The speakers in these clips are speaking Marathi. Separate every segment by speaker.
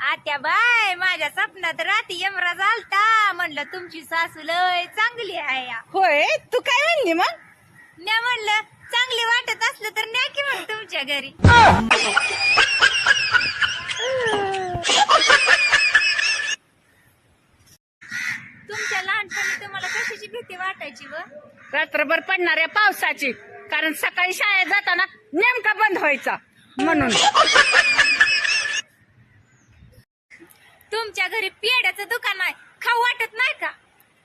Speaker 1: आत्या बाय माझ्या स्वप्नात राती यमरा झालता. म्हणलं तुमची सासू लय चांगली आहे. या.
Speaker 2: होय? तू काय म्हणली मग?
Speaker 1: म्या म्हणलं चांगली वाटत असलं तर न्या की मग तुमच्या घरी. तुमच्या लहानपणी तुम्हाला कशाची भीती वाटायची व?
Speaker 2: रात्रभर पडणाऱ्या पावसाची. कारण सकाळी शाळेत जाताना नेमका बंद व्हायचा. म्हणून.
Speaker 1: तुमच्या घरी पेड्याचं दुकान आहे. खाऊ वाटत नाही का?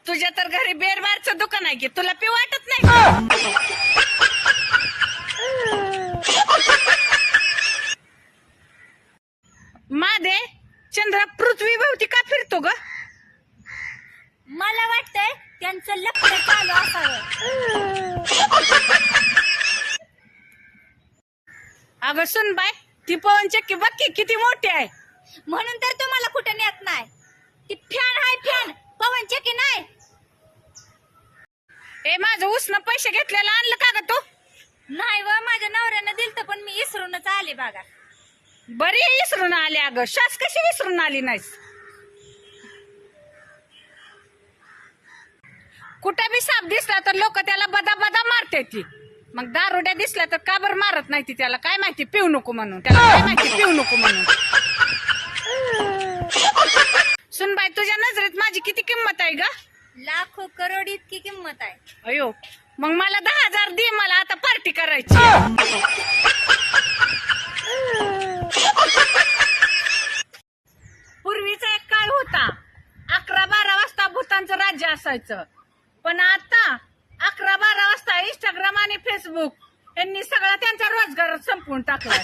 Speaker 2: तुझ्या तर घरी बेरबारचं दुकान आहे की? तुला पी वाटत नाही का? मादे चंद्र पृथ्वी भोवती का फिरतो ग?
Speaker 1: मला वाटतंय त्यांचं लक्ष चालू असावं.
Speaker 2: अगं सुन बाय ती पवन चक्की बघ की किती मोठी आहे.
Speaker 1: म्हणून तर तुम्हाला कुठं नेत नाही. ती फॅन आहे फॅन पवन चक्की नाही?
Speaker 2: ए माझं उसनं पैसे घेतलेलं आणलं का ग तू?
Speaker 1: नाही व माझ्या नवऱ्यानं दिलत पण मी इसरूनच आले बघा.
Speaker 2: बरी विसरून आली अगं. श्वास कशी विसरून आली नाहीस? कुठं बी साप दिसला तर लोक त्याला बदा बदा मारते ती. मग दारुड्या दिसल्या तर का बरं मारत नाही ती त्याला? काय माहिती? पिऊ नको म्हणून. त्याला काय माहिती? पिऊ नको म्हणून. सुनबाई तुझ्या नजरेत माझी किती किंमत आहे ग?
Speaker 1: लाखो करोड इतकी किंमत आहे.
Speaker 2: अयो मग मला दहा हजार दे मला आता पार्टी करायची पूर्वीचा एक काळ होता अकरा बारा वाजता भूतांचं राज्य असायचं. पण आता अकरा बारा वाजता इंस्टाग्राम आणि फेसबुक यांनी सगळा त्यांचा रोजगार संपवून टाकलाय.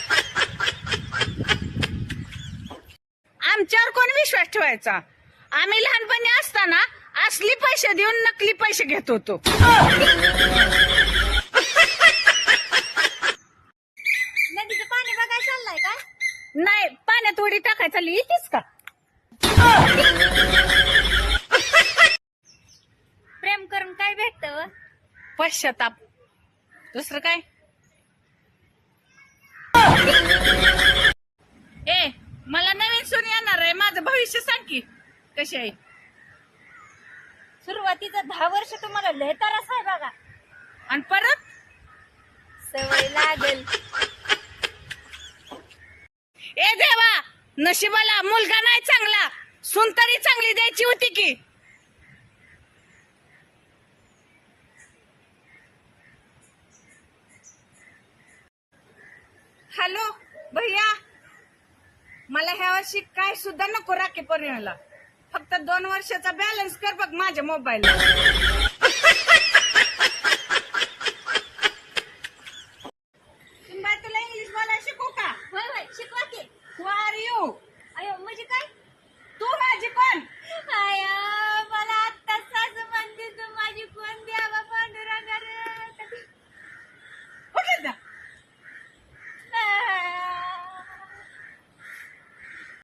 Speaker 2: आमच्यावर कोण विश्वास ठेवायचा? आम्ही लहानपणी असताना असली पैसे देऊन नकली पैसे घेत होतो.
Speaker 1: नदीचं पाणी बघायला चाललंय का?
Speaker 2: नाही पाण्यात उडी टाकायचा येतेच का?
Speaker 1: प्रेम करून काय भेटत?
Speaker 2: पश्चाताप. दुसरं काय? मला नवीन सून येणार आहे. माझं भविष्य सांग की. कशी आहे?
Speaker 1: सुरुवातीचं दहा वर्ष तुम्हाला लय त्रास आहे बघा.
Speaker 2: आणि परत?
Speaker 1: सवय लागेल.
Speaker 2: ए देवा नशिबाला मुलगा नाही चांगला. सून तरी चांगली द्यायची होती की. हॅलो भैया. मला ह्या वर्षी काय सुद्धा नको राखी पौर्णिमेला फक्त दोन वर्षाचा बॅलन्स कर बघ माझ्या
Speaker 1: मोबाईल